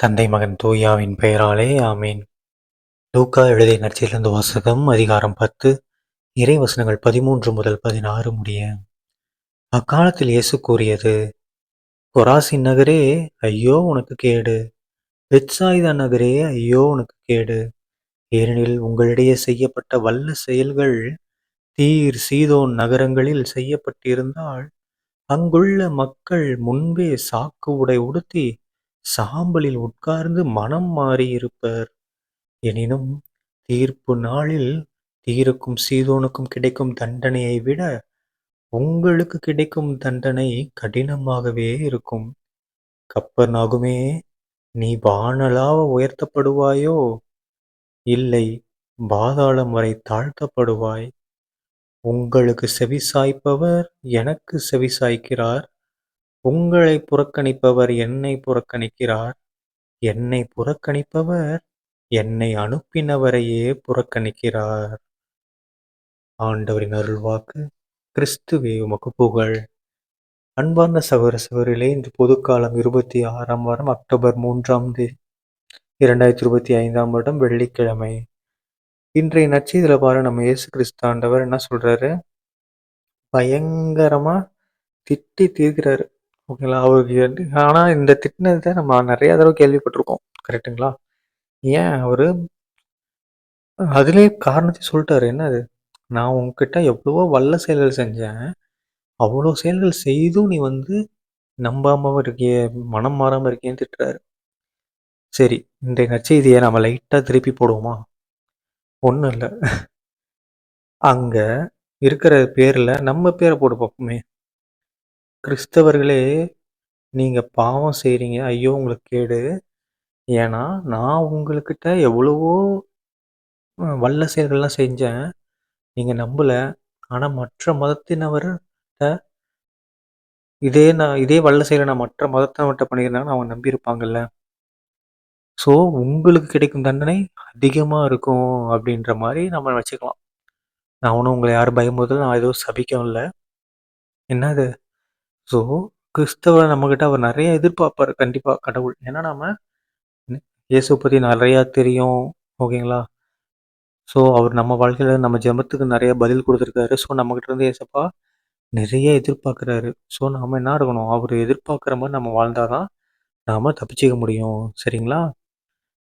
தந்தை மகன் தூயாவின் பெயராலே ஆமீன். லூக்கா எழுதிய நற்செய்திலிருந்து வாசகம் அதிகாரம் பத்து இறை வசனங்கள் பதிமூன்று முதல் பதினாறு முடிய. அக்காலத்தில் இயேசு கூறியது கொராசின் நகரே ஐயோ உனக்கு கேடு. பெட்சாயுதா நகரே ஐயோ உனக்கு கேடு. ஏனெனில் உங்களிடையே செய்யப்பட்ட வல்ல செயல்கள் தீர் சீதோன் நகரங்களில் செய்யப்பட்டிருந்தால் அங்குள்ள மக்கள் முன்பே சாக்கு உடை உடுத்தி சாம்பலில் உட்கார்ந்து மனம் மாறியிருப்பர் எனினும் தீர்ப்பு நாளில் தீருக்கும் சீதோனுக்கும் கிடைக்கும் தண்டனையை விட உங்களுக்கு கிடைக்கும் தண்டனை கடினமாகவே இருக்கும். கப்பர் நாகுமே நீ வானலாவ உயர்த்தப்படுவாயோ? இல்லை பாதாளம் வரை தாழ்த்தப்படுவாய். உங்களுக்கு செவி சாய்ப்பவர் எனக்கு செவி சாய்க்கிறார் உங்களை புறக்கணிப்பவர் என்னை புறக்கணிக்கிறார். என்னை புறக்கணிப்பவர் என்னை அனுப்பினவரையே புறக்கணிக்கிறார். ஆண்டவரின் அருள்வாக்கு கிறிஸ்துவே உமக்கு புகழ். அன்பார்ந்த சகோதர சகோதரிகளே இன்று பொதுக்காலம் இருபத்தி ஆறாம் வாரம் அக்டோபர் மூன்றாம் தேதி இரண்டாயிரத்தி இருபத்தி ஐந்தாம் வருடம் வெள்ளிக்கிழமை. இன்றைய நச்செய்தியில் பாரு நம்ம இயேசு கிறிஸ்தாண்டவர் என்ன சொல்றாரு? பயங்கரமா திட்டி தீர்க்கிறாரு. ஓகேங்களா? அவருக்கு ஆனால் இந்த திட்டினதை நம்ம நிறையா தடவை கேள்விப்பட்டிருக்கோம். கரெக்டுங்களா ஏன் அவர் அதுலேயே காரணத்தை சொல்லிட்டாரு. என்னது? நான் உங்ககிட்ட எவ்வளவோ வல்ல செயல்கள் செஞ்சேன். அவ்வளோ செயல்கள் செய்தும் நீ வந்து நம்பாமல் இருக்கிய மனம் மாறாமல் இருக்கேன்னு திட்டுறாரு. சரி இன்றைய நச்செய்தியை நம்ம லைட்டாக திருப்பி போடுவோமா? ஒன்றும் இல்லை. அங்கே இருக்கிற பேரில் நம்ம பேரை போட்டு பார்ப்போமே. கிறிஸ்தவர்களே நீங்கள் பாவம் செய்கிறீங்க ஐயோ உங்களுக்கு கேடு. ஏன்னா நான் உங்கள்கிட்ட எவ்வளவோ வல்ல செயல்கள்லாம் செஞ்சேன். நீங்கள் நம்பலை. ஆனால் மற்ற மதத்தினவர்கிட்ட இதே நான் இதே வல்ல செயலை நான் மற்ற மதத்தினவர்கிட்ட பண்ணியிருந்தாங்கன்னா அவங்க நம்பியிருப்பாங்கல்ல. ஸோ உங்களுக்கு கிடைக்கும் தண்டனை அதிகமாக இருக்கும் அப்படின்ற மாதிரி நம்ம வச்சுக்கலாம். நான் ஒன்றும் உங்களை யாரும் பயமுறுத்தல. நான் எதுவும் சபிக்கவும் இல்லை என்னது? ஸோ கிறிஸ்தவ நம்மக்கிட்ட அவர் நிறைய எதிர்பார்ப்பார் கண்டிப்பாக கடவுள். ஏன்னா நம்ம இயேசு பற்றி நிறையா தெரியும் ஓகேங்களா? ஸோ அவர் நம்ம வாழ்க்கையில் நம்ம ஜெபத்துக்கு நிறைய பதில் கொடுத்துருக்காரு. ஸோ நம்மக்கிட்ட இருந்து ஏசப்பா நிறைய எதிர்பார்க்குறாரு. ஸோ நாம் என்ன இருக்கணும் அவர் எதிர்பார்க்குற மாதிரி நம்ம வாழ்ந்தாதான் நாம் தப்பிச்சிக்க முடியும். சரிங்களா?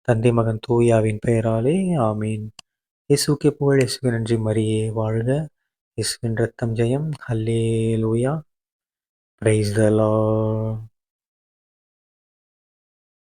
தந்தை மகன் தூயாவின் பெயராலே ஆமீன். இயேசுக்கே புகழ் இயேசுக்கு நன்றி மரியே. வாழ்க இயேசுவின் ரத்தம் ஜெயம். ஹல்லே லூயா Praise the Lord.